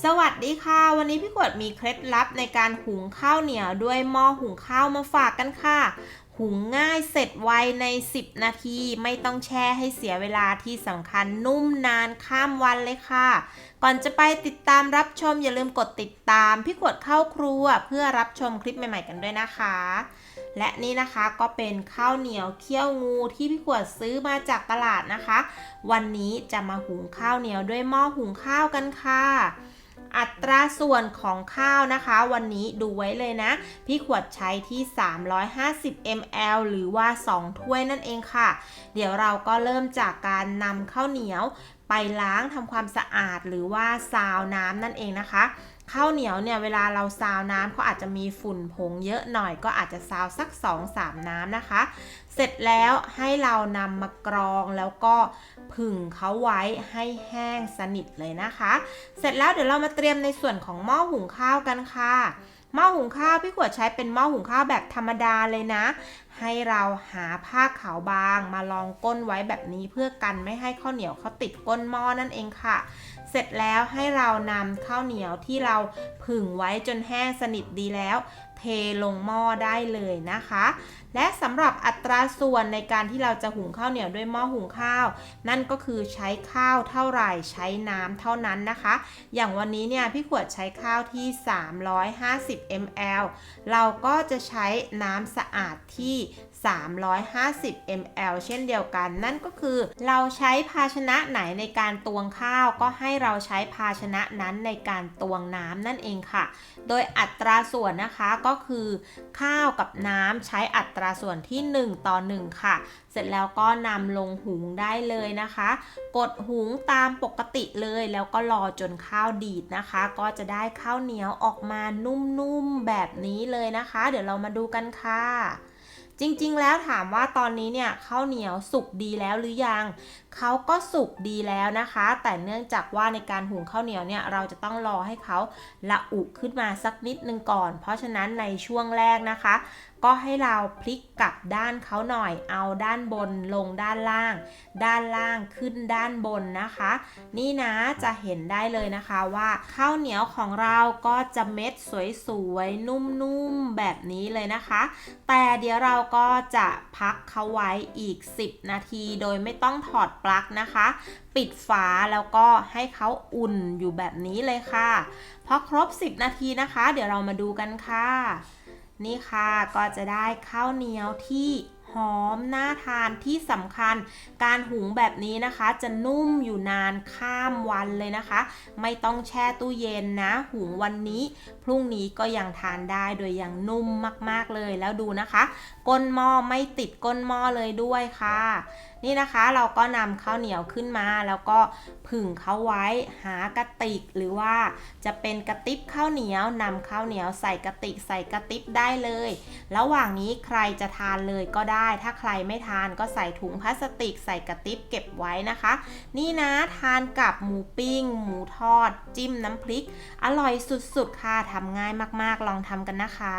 สวัสดีค่ะ วันนี้พี่ขวดมีเคล็ดลับในการหุงข้าวเหนียวด้วยหม้อหุงข้าวมาฝากกันค่ะหุงง่ายเสร็จไวใน 10 นาที ไม่ต้องแช่ให้เสียเวลาที่สำคัญนุ่มนานข้ามวันเลยค่ะ ก่อนจะไปติดตามรับชมอย่าลืมกดติดตาม พี่ขวดเข้าครัวเพื่อรับชมคลิปใหม่ๆกันด้วยนะคะ และนี่นะคะก็เป็นข้าวเหนียวเคี่ยวงูที่พี่ขวดซื้อมาจากตลาดนะคะ วันนี้จะมาหุงข้าวเหนียวด้วยหม้อหุงข้าวกันค่ะ อัตราส่วนของข้าวนะคะ วันนี้ดูไว้เลยนะ พี่ขวดใช้ที่ 350 ml หรือว่า 2 ถ้วยนั่นเองค่ะ เดี๋ยวเราก็เริ่มจากการนำข้าวเหนียวไปล้างทำความสะอาดหรือว่าซาวน้ำนั่นเองนะคะข้าวเหนียวเนี่ยเวลาเราซาวน้ำเขาอาจจะมีฝุ่นผงเยอะหน่อยก็อาจจะซาวสัก 2-3 น้ำนะคะ เสร็จแล้วให้เรานำมากรองแล้วก็ ผึ่งเขาไว้ให้แห้งสนิทเลยนะคะ เสร็จแล้วเดี๋ยวเรามาเตรียมในส่วนของหม้อหุงข้าวกันค่ะหม้อหุงข้าวพี่ขวดใช้เป็นหม้อหุงข้าวแบบธรรมดาเลยนะให้เราหาผ้าขาวบางมาลองก้นไว้แบบนี้เพื่อกันไม่ให้ข้าวเหนียวเขาติดก้นหม้อนั่นเองค่ะ เสร็จแล้วให้เรานำข้าวเหนียวที่เราผึ่งไว้จนแห้งสนิทดีแล้ว เทลงหม้อได้เลยนะคะ และสำหรับอัตราส่วนในการที่เราจะหุงข้าวเหนียวด้วยหม้อหุงข้าว นั่นก็คือใช้ข้าวเท่าไหร่ใช้น้ำเท่านั้นนะคะ อย่างวันนี้เนี่ยพี่ขวดใช้ข้าวที่ 350 ml เราก็จะใช้น้ำสะอาดที่350 ml เช่นเดียวกัน นั่นก็คือ เราใช้ภาชนะไหนในการตวงข้าว ก็ให้เราใช้ภาชนะนั้นในการตวงน้ำนั่นเองค่ะ โดยอัตราส่วนนะคะก็คือ ข้าวกับน้ำใช้อัตราส่วนที่ 1 ต่อ 1 ค่ะ เสร็จแล้วก็นำลงหุงได้เลยนะคะ กดหุงตามปกติเลยแล้วก็รอจนข้าวดีดนะคะ ก็จะได้ข้าวเหนียวออกมานุ่มๆแบบนี้เลยนะคะ เดี๋ยวเรามาดูกันค่ะ จริงๆ แล้วถามว่าตอนนี้เนี่ยข้าวเหนียวสุกดีแล้วหรือยัง เขาก็สุกดีแล้วนะคะ แต่เนื่องจากว่าในการหุงข้าวเหนียวเนี่ยเราจะต้องรอให้เขาละอุขึ้นมาสักนิดนึงก่อน เพราะฉะนั้นในช่วงแรกนะคะ ก็ให้เราพลิกกลับด้านเขาหน่อย เอาด้านบนลงด้านล่าง ด้านล่างขึ้นด้านบนนะคะ นี่นะจะเห็นได้เลยนะคะว่าข้าวเหนียวของเราก็จะเม็ดสวยๆนุ่มๆแบบนี้เลยนะคะ แต่เดี๋ยวเราก็จะพักเขาไว้อีก 10 นาทีโดยไม่ต้องถอดปลั๊กนะคะ ปิดฝาแล้วก็ให้เขาอุ่นอยู่แบบนี้เลยค่ะ พอครบ 10 นาทีนะคะ เดี๋ยวเรามาดูกันค่ะ นี่ค่ะก็จะได้ข้าวเหนียวที่หอมน่าทานที่สำคัญการหุงแบบนี้นะคะ จะนุ่มอยู่นานข้ามวันเลยนะคะ ไม่ต้องแช่ตู้เย็นนะ หุงวันนี้พรุ่งนี้ก็ยังทานได้โดยยังนุ่มมากๆเลยแล้วดูนะคะ ก้นหม้อไม่ติดก้นหม้อเลยด้วยค่ะ นี่นะคะเราก็นำข้าวเหนียวขึ้นมา แล้วก็ผึ่งเขาไว้หากระติก หรือว่าจะเป็นกระติบข้าวเหนียวนำข้าวเหนียวใส่กระติกใส่กระติบได้เลย ระหว่างนี้ใครจะทานเลยก็ได้ ถ้าใครไม่ทานก็ใส่ถุงพลาสติก ใส่กระติบเก็บไว้นะคะ นี่นะทานกับหมูปิ้ง หมูทอด จิ้มน้ำพริก อร่อยสุดๆค่ะทำง่ายมากๆ ลองทำกันนะคะ